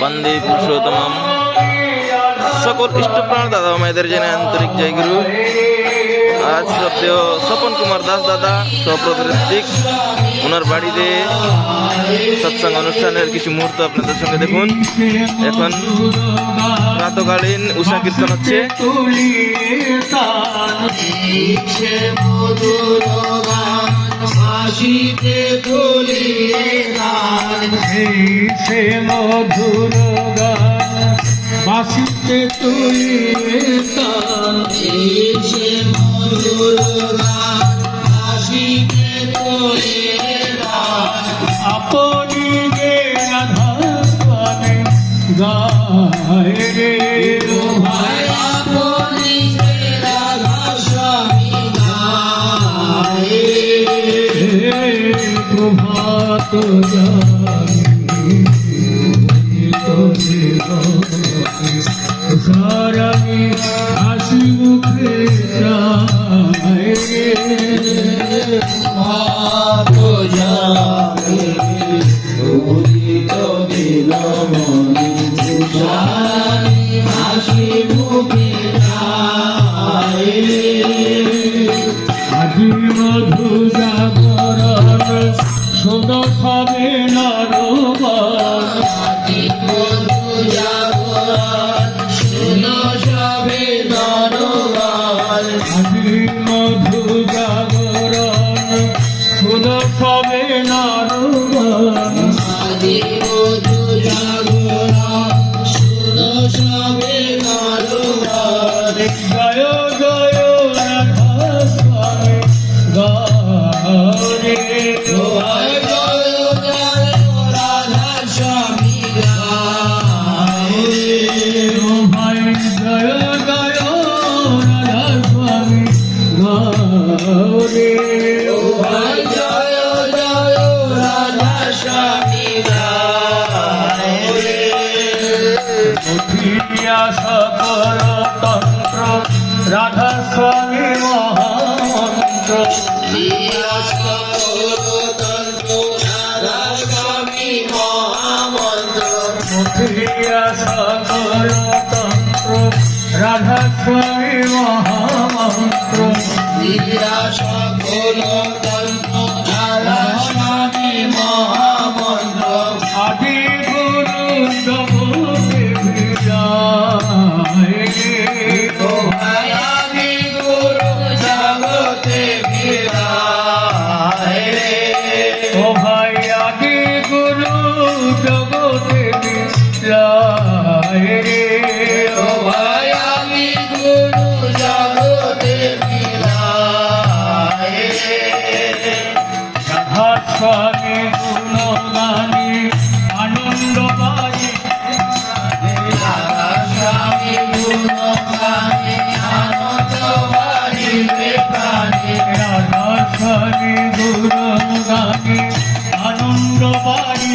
বন্দে পুরুষোত্তম সকল ইষ্টপ্রাণ দাদা মায়েদের জেনে আন্তরিক জয় গুরু। আজ সত্ত্বেও স্বপন কুমার দাস দাদা সপ্রতিক ওনার বাড়িতে সৎসঙ্গ অনুষ্ঠানের কিছু মুহূর্ত আপনাদের সঙ্গে দেখুন। এখন প্রাতকালীন উষা কীর্তন হচ্ছে। মধুর গান বাসিতে তুলিয়ে তান মধুর গায় রে ভাই আপনি যে রাধা স্বামী গায়? হে প্রভাত জানি আজি মধু জাগরণ শোন খাবে নারবান আদি বন্ধু জাগরণ শুনো সবে নরগান আজি মধু জাগরণ শোন খাবে নারবান আদি সকল তন্ত্র রাধা স্বামী তন্ত্র রাধা স্বামী মহামন্ত্র। আদি রাধা স্বামী গুণগানী আনন্দ বাড়ি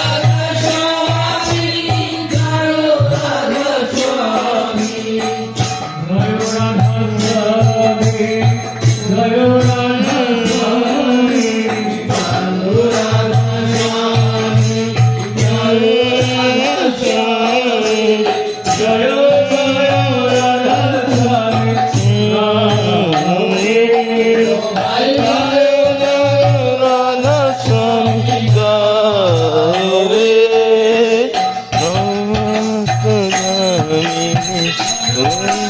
Hey.